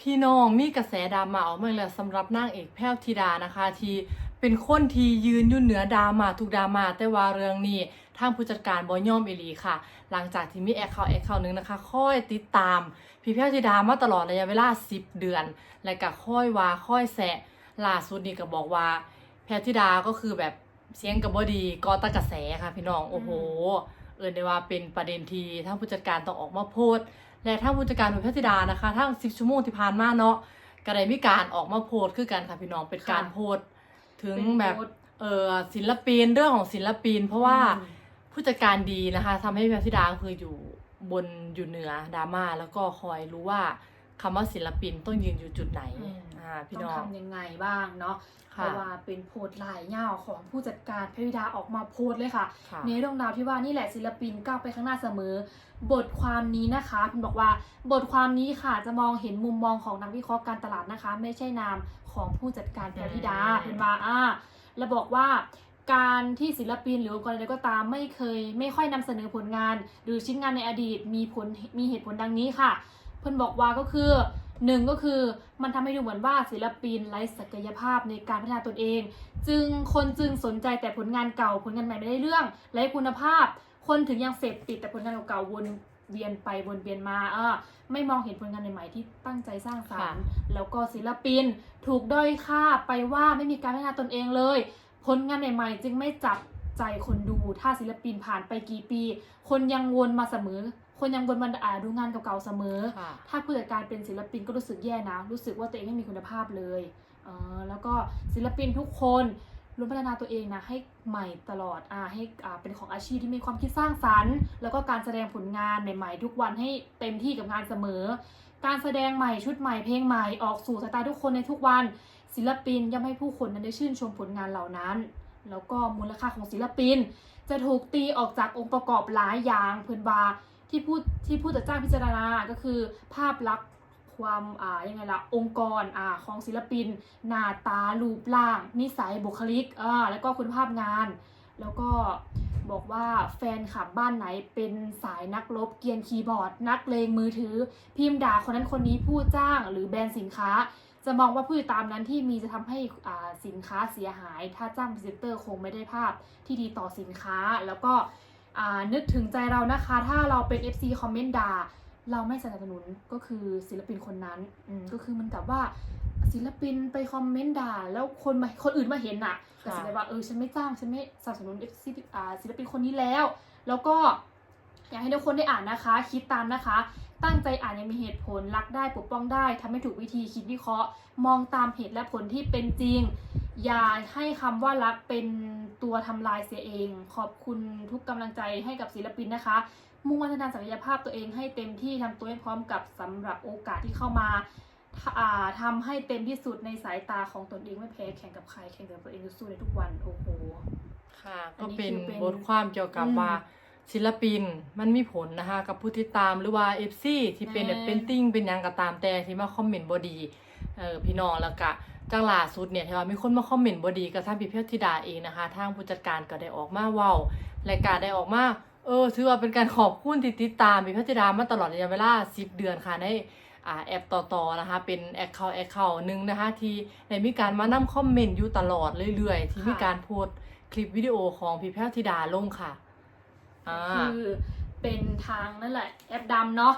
พี่น้องมีกระแสดราม่าออกมาแล้วสำหรับนางเอกแพรวธิดานะคะที่เป็นคนที่ยืนอยู่เหนือดราม่าทุกดราม่าแต่ว่าเรื่องนี้ทางผู้จัดการบอย่อมเอลีค่ะ หลังจากที่มีแอคเคาท์แอคเคาท์นึงนะคะค่อยติดตาม พี่แพรวธิดามาตลอดระยะเวลา 10 เดือน และก็ค่อยว่าค่อยแสะล่าสุดนี่ก็บอกว่า แพรวธิดาก็คือแบบเสียงกับบดีก็ตะกระแสค่ะพี่น้องโอ้โห เอินได้ว่าเป็นประเด็นที่ทางผู้จัดการต้องออกมาโพสต์ และทางผู้จัดการของแพทย์ธิดานะคะทั้ง10ชั่วโมงที่ผ่านมาเนาะก็ได้มีการออกมาโพสต์คือกันค่ะพี่น้องเป็นการค่ะโพสต์ถึงเป็นแบบโพสต์เออศิลปินเรื่องของศิลปิน เพราะว่าอืมผู้จัดการดีนะคะทำให้แพทย์ธิดาคืออยู่บนอยู่เหนือดราม่าแล้วก็คอยรู้ว่าคำว่าศิลปินต้องยืนอยู่จุดไหน อืมอ่าพี่ต้องน้อง ทำยังไงบ้างเนาะเพค่ะ ราะว่าเป็นโพสต์หลายเง่าของผู้จัดการพริดาออกมาโพสต์เลยค่ะ ค่ะ ในเรื่องราวที่ว่านี่แหละศิลปินก้าวไปข้างหน้าเสมอ บทความนี้นะคะคุณบอกว่าบทความนี้ค่ะจะมองเห็นมุมมองของนักวิเคราะห์การตลาดนะคะ ไม่ใช่นามของผู้จัดการแพรธิดาอืม เป็นว่าอ่าและบอกว่าการที่ศิลปินหรือองค์กรใดก็ตามไม่เคย ไม่ค่อยนำเสนอผลงาน หรือชิ้นงานในอดีตมีผลมีเหตุผลดังนี้ค่ะ เพิ่นบอกว่าก็คือ หนึ่งก็คือมันทำให้ดูเหมือนว่าศิลปินไร้ศักยภาพในการพัฒนาตนเอง จึงคนจึงสนใจแต่ผลงานเก่าผลงานใหม่ไม่ได้เรื่องไร้คุณภาพ คนถึงยังเสพติดแต่ผลงานเก่าๆวนเวียนไปวนเวียนมาเออไม่มองเห็นผลงานใหม่ๆที่ตั้งใจสร้างสรรค์ แล้วก็ศิลปินถูกด้อยค่าไปว่าไม่มีการพัฒนาตนเองเลย ผลงานใหม่ๆ จึงไม่จับใจคนดูถ้าศิลปินผ่านไปกี่ปี คนยังวนมาเสมอ คนยังวนมาอ่าดูงานเก่าๆเสมอค่ะถ้าผู้จัดการเป็นศิลปินก็รู้สึกแย่นะ รู้สึกว่าตัวเองไม่มีคุณภาพเลยเออแล้วก็ศิลปินทุกคนล้วนพัฒนาตัวเองนะให้ใหม่ตลอดอ่าให้อ่าเป็นของอาชีพที่มีความคิดสร้างสรรค์ แล้วก็การแสดงผลงานใหม่ๆ ทุกวันให้เต็มที่กับงานเสมอ การแสดงใหม่ชุดใหม่เพลงใหม่ออกสู่สายตาทุกคนในทุกวัน ศิลปินย่อมให้ผู้คนนั้นได้ชื่นชมผลงานเหล่านั้น แล้วก็มูลค่าของศิลปิน จะถูกตีออกจากองค์ประกอบหลายอย่างเพื่อนบา ที่พูดที่ผู้จัดจ้างพิจารณาก็คือ ภาพลักษณ์ความอ่ายังไงล่ะองค์กรอ่าของศิลปิน หน้าตารูปร่าง นิสัยบุคลิกอ่าแล้วก็คุณภาพงาน แล้วก็บอกว่าแฟนคลับบ้านไหนเป็นสายนักรบเกียนคีย์บอร์ด นักเลงมือถือ พิมพ์ด่าคนนั้นคนนี้ผู้จ้างหรือแบรนด์สินค้า จะมองว่าผู้ติดตามนั้นที่มีจะทำให้อ่าสินค้าเสียหาย ถ้าจ้างพรีเซนเตอร์คงไม่ได้ภาพที่ดีต่อสินค้าแล้วก็ นึกถึงใจเรานะคะ ถ้าเราเป็น FC คอมเมนต์ด่าเราไม่สนับสนุนก็คือศิลปินคนนั้นอืมก็คือเหมันกับว่าศิลปินไปคอมเมนต์ด่าแล้วคนมาคนอื่นมาเห็นน่ะก็ค่ะแสดงว่าเออฉันไม่จ้างฉันไม่สนับสนุน FC อ่าศิลปินคนนี้แล้ว แล้วก็อยากให้ทุกคนได้อ่านนะคะ คิดตามนะคะ ตั้งใจอ่านอยังมีเหตุผลรักได้ปกป้องได้ทำให้ถูกวิธีคิดวิเคราะห์ มองตามเหตุและผลที่เป็นจริง อย่าให้คำว่ารักเป็นตัวทำลายเสียเอง ขอบคุณทุกกำลังใจให้กับศิลปินนะคะ มุ่งพัฒนาศักยภาพตัวเองให้เต็มที่ทำตัวให้พร้อมกับสำหรับโอกาสที่เข้ามาอ่าทำให้เต็มที่สุดในสายตาของตนเองไม่แพ้แข่งกับใครแข่งกับตัวเองสู้ในทุกวันโอ้โหค่ะอัก็นนี้เป็นคือเป็นบทความเกี่ยวกับอืมว่าศิลปินมันมีผลนะคะกับผู้ติดตามหรือว่า FC ที่เป็นแบบแม่เป็นติ้งเป็นหยังก็ตามแต่ที่มาคอมเมนต์บดีเออพี่น้องแล้วก็ จังล่าสุดเนี่ยที่ว่ามีคนมาคอมเมนต์บดีกับทางพี่เพชรธิดาเองนะคะ ทางผู้จัดการก็ได้ออกมาเว้ารายการได้ออกมาเออถือว่าเป็นการขอบคุณที่ติดตามพี่เพชรธิดามาตลอดระยะเวลา 10 เดือนค่ะในอ่าแอปต่อๆนะคะ เป็นแอคเคาท์แอคเคาท์หนึ่งนะคะ ที่ได้มีการมานำคอมเมนต์อยู่ตลอดเรื่อยๆ ที่มีค่ะการโพสต์คลิปวิดีโอของพี่แพรวธิดาลงค่ะอ่าคือเป็นทางนั่นแหละ แอปดำเนาะ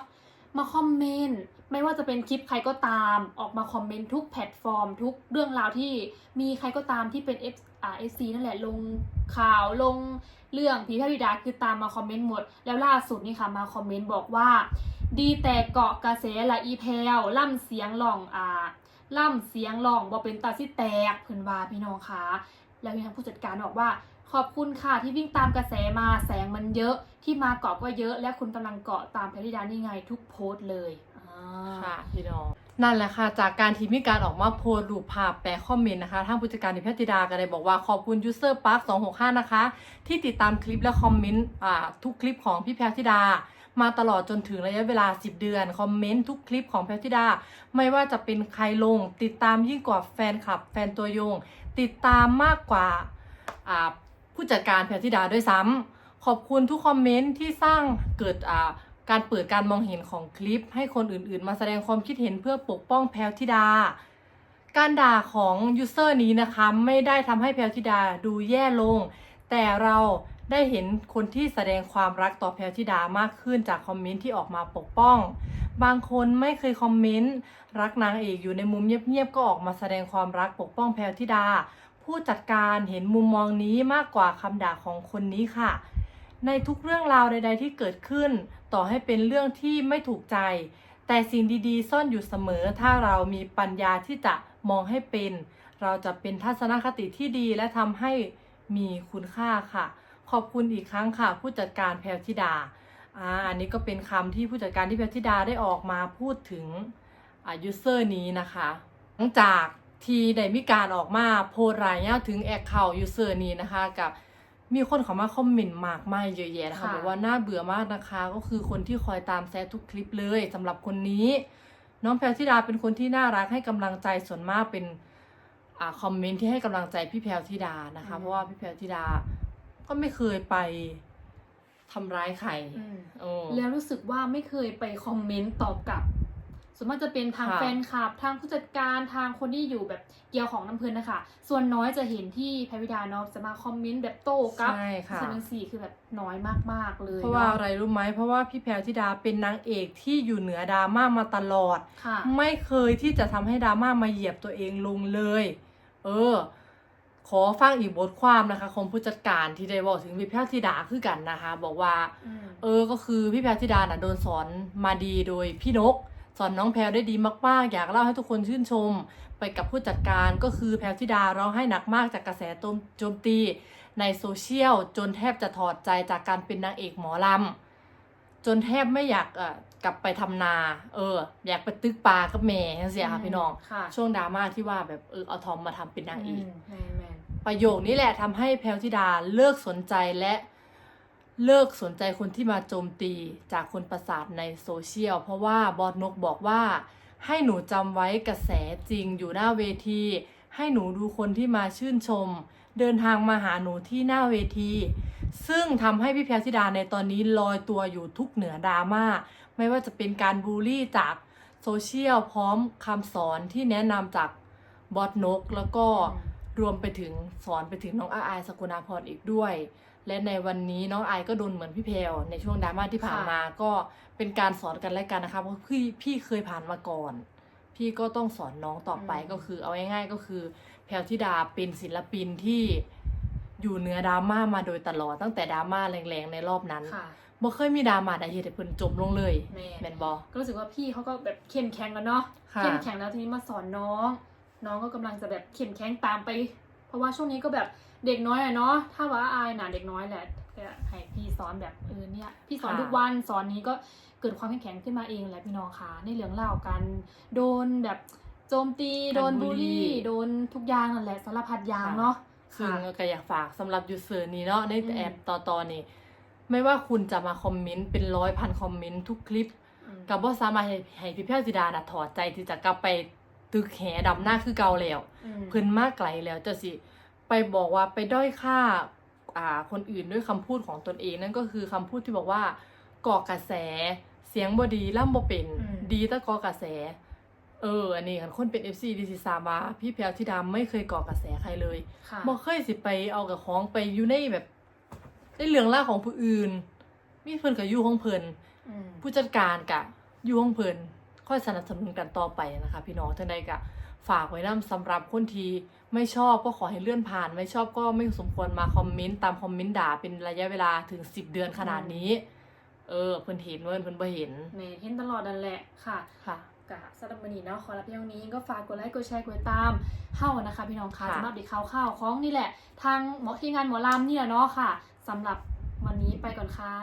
มาคอมเมนต์ ไม่ว่าจะเป็นคลิปใครก็ตามออกมาคอมเมนต์ทุกแพลตฟอร์ม ทุกเรื่องราวที่มีใครก็ตามที่เป็น F อ่า FC นั่นแหละลงข่าวลงเรื่องผีพระบิดาคือตามมาคอมเมนต์หมด แล้วล่าสุดนี่ค่ะมาคอมเมนต์บอกว่า ดีแต่เกาะกระแสละอีแพลล่ำเสียงหล่องอ่าล่ำเสียงหล่องบ่เป็นตาสิแตกเพิ่นว่าพี่น้องคะแล้วมีทางผู้จัดการบอกว่าขอบคุณค่ะที่วิ่งตามกระแสมาแสงมันเยอะที่มาเกาะก็เยอะ และคุณกำลังเกาะตามแพริดานี่ไงทุกโพสต์เลย ค่ะพี่น้องนั่นแหละค่ะ จากการที่มีการออกมาโพสต์รูปภาพแปลคอมเมนต์นะคะทางผู้จัดการดิแพทย์ธิดาก็ได้บอกว่าขอบคุณยูเซอร์ปาร์ค265 นะคะ ที่ติดตามคลิปและคอมเมนต์อ่าทุกคลิปของพี่แพทย์ธิดา มาตลอดจนถึงระยะเวลา 10 เดือน คอมเมนต์ทุกคลิปของแพทย์ธิดา ไม่ว่าจะเป็นใครลง ติดตามยิ่งกว่าแฟนคลับ แฟนตัวยง ติดตามมากกว่าอ่าผู้จัดการแพทย์ธิดาด้วยซ้ำขอบคุณทุกคอมเมนต์ที่สร้างเกิดอ่า การเปิดการมองเห็นของคลิป ให้คนอื่นๆ มาแสดงความคิดเห็นเพื่อปกป้องแพลวธิดา การด่าของยูเซอร์นี้นะคะ ไม่ได้ทำให้แพลวธิดาดูแย่ลง แต่เราได้เห็นคนที่แสดงความรักต่อแพลวธิดามากขึ้นจากคอมเมนต์ที่ออกมาปกป้อง บางคนไม่เคยคอมเมนต์รักนางเอกอยู่ในมุมเงียบๆก็ออกมาแสดงความรักปกป้องแพลวธิดา ผู้จัดการเห็นมุมมองนี้มากกว่าคำด่าของคนนี้ค่ะ ในทุกเรื่องราวใด ๆ ที่เกิดขึ้น ต่อให้เป็นเรื่องที่ไม่ถูกใจ แต่สิ่งดีๆ ซ่อนอยู่เสมอ ถ้าเรามีปัญญาที่จะมองให้เป็น เราจะเป็นทัศนคติที่ดีและทำให้มีคุณค่าค่ะ ขอบคุณอีกครั้งค่ะ ผู้จัดการแพลวธิดาอ่าอันนี้ก็เป็นคำที่ผู้จัดการที่แพลวธิดาได้ออกมาพูดถึงอ่ายูเซอร์นี้นะคะ หลังจากที่ได้มีการออกมาโพสรายงานถึงแอคเคาท์ยูเซอร์นี้นะคะกับ มีคนเข้ามาคอมเมนต์มากมายเยอะแยะนะคะค่ะ บอกว่าน่าเบื่อมากนะคะ ก็คือคนที่คอยตามแซะทุกคลิปเลยสำหรับคนนี้ น้องแพลวธิดาเป็นคนที่น่ารักให้กำลังใจส่วนมากเป็นอ่าคอมเมนต์ที่ให้กำลังใจพี่แพลวธิดานะคะอืมเพราะว่าพี่แพลวธิดาก็ไม่เคยไปทำร้ายใครอืม โอ้ แล้วรู้สึกว่าไม่เคยไปคอมเมนต์ตอบกลับ ส่วนมากจะเป็นทางค่ะ แฟนคลับ ทางผู้จัดการทางคนที่อยู่แบบเกี่ยวของน้ำเพลินนะคะ ส่วนน้อยจะเห็นที่แพรวิดาเนาะจะมาคอมเมนต์แบบโต้กลับใช่ค่ะสนังสี่คือแบบน้อยมากๆเลยเพราะว่าเนาะอะไรรู้ไหมเพราะว่าพี่แพลวธิดาเป็นนางเอกที่อยู่เหนือดราม่ามาตลอด ค่ะ ไม่เคยที่จะทำให้ดราม่ามาเหยียบตัวเองลงเลย เออ ขอฟังอีกบทความนะคะของผู้จัดการที่ได้บอกถึงพี่แพลวธิดาคือกันนะคะ บอกว่า อืม เออ ก็คือพี่แพลวธิดาน่ะโดนสอนมาดีโดยพี่นก สอนน้องแพลวได้ดีมากๆ อยากเล่าให้ทุกคนชื่นชม ไปกับผู้จัดการก็คือแพลวธิดาร้องให้หนักมากจากกระแสโจมโจมตีในโซเชียล จนแทบจะถอดใจจากการเป็นนางเอกหมอลำจนแทบไม่อยากเอ่อกลับไปทำนา เออ อยากไปตึกปลากับแม่จังเสียค่ะพี่น้องค่ะช่วงดราม่าที่ว่าแบบเออเอาทอมมาทำเป็นนางเอกมแมนแมนประโยคนี้แหละทำให้แพลวธิดาเลิกสนใจและ เลิกสนใจคนที่มาโจมตีจากคนประสาทในโซเชียล เพราะว่าบอสนกบอกว่า ให้หนูจำไว้กระแสจริงอยู่หน้าเวที ให้หนูดูคนที่มาชื่นชม เดินทางมาหาหนูที่หน้าเวที ซึ่งทำให้พี่แพลวธิดาในตอนนี้ลอยตัวอยู่ทุกเหนือดราม่าไม่ว่าจะเป็นการบูลลี่จากโซเชียลพร้อมคำสอนที่แนะนำจากบอสนกแล้วก็รวมไปถึงสอนไปถึงน้องอาอายสกุณาพรอีกด้วย และในวันนี้น้องอายก็โดนเหมือนพี่เพลในช่วงดราม่าที่ผ่านค่ะมาก็เป็นการสอนกันและกันนะคะเพราะพี่พี่เคยผ่านมาก่อน พี่ก็ต้องสอนน้องต่อไปก็คือ เอาง่ายๆก็คือแพลวธิดาเป็นศิลปินที่อยู่เหนือดราม่ามาโดยตลอดตั้งแต่ดราม่าแรงๆในรอบนั้นค่ะบ่เคยมีดราม่าใดเหตุให้เพิ่นจมลงเลยแม่แม่นบ่ก็รู้สึกว่าพี่เขาก็แบบเข้มแข็งแล้วเนาะค่ะเข้มแข็งแล้วทีนี้มาสอนน้อง น้องก็กำลังจะแบบเข้มแข็งตามไป เพราะว่าช่วงนี้ก็แบบเด็กน้อยอะเนาะถ้าว่าอายน่ะเด็กน้อยแหละก็ให้พี่สอนแบบเออเนี่ยพี่สอนค่ะทุกวันสอนนี้ก็เกิดความเข้มแข็งขึ้นมาเองแหละพี่น้องค่ะในเรื่องเล่าวกันโดนแบบโจมตีโดนบูลลี่โดนทุกอย่างนั่นแหละสารพัดอย่างเนาะซึ่งค่ะก็อยากฝากสำหรับยูเซอร์นี้เนาะในอืมแอปต่อตอนนี้ไม่ว่าคุณจะมาคอมเมนต์เป็นร้อยพันคอมเมนต์ทุกคลิปอืมกับบ่สามารถให้ให้พี่แพรวธิดาน่ะถอดใจที่จะกลับไปตึกแหดำหน้าคือเก่าแล้วอืม เพิ่นมากไกลแล้วจะสิไปบอกว่าไปด้อยค่าอ่าคนอื่นด้วยคำพูดของตนเองนั่นก็คือคำพูดที่บอกว่าก่อกระแสเสียงบ่ดีล่ำบ่เป็นอืมดีแต่ก่อกระแส เออ อันนี้คันคนเป็น FC ดีสิทราบว่าพี่แพรวธิดาไม่เคยก่อกระแสใครเลยค่ะบ่เคยสิไปเอากับของไปอยู่ในแบบในเรื่องราวของผู้อื่น มีเพิ่นก็อยู่ของเพิ่นอืมผู้จัดการกะอยู่ของเพิ่นค่อยสนับสนุนกันต่อไปนะคะ พี่น้องจังใดกะ ฝากไว้นํสำหรับคนที่ไม่ชอบก็ขอให้เลื่อนผ่าน ไม่ชอบก็ไม่สมควรมาคอมเมนต์ตามคอมเมนต์ด่าเป็นระยะเวลาถึง10เดือนขนาดนี้ เออเพิ่นเห็นเว้ยเพิ่นบ่เห็นแม่เห็นตลอดนั่นแหละค่ะค่ะกะสำหรับวันนี้เนาะขอรับเพียงนี้ก็ฝากกดไลค์กดแชร์กดติดตามเข้านะคะ พี่น้องคะค่ะสำหรับเด็กข่าวข่าวของนี่แหละ ทางหมอทีมงานหมอลำนี่แหละเนาะค่ะสำหรับวันนี้ไปก่อนค่ะ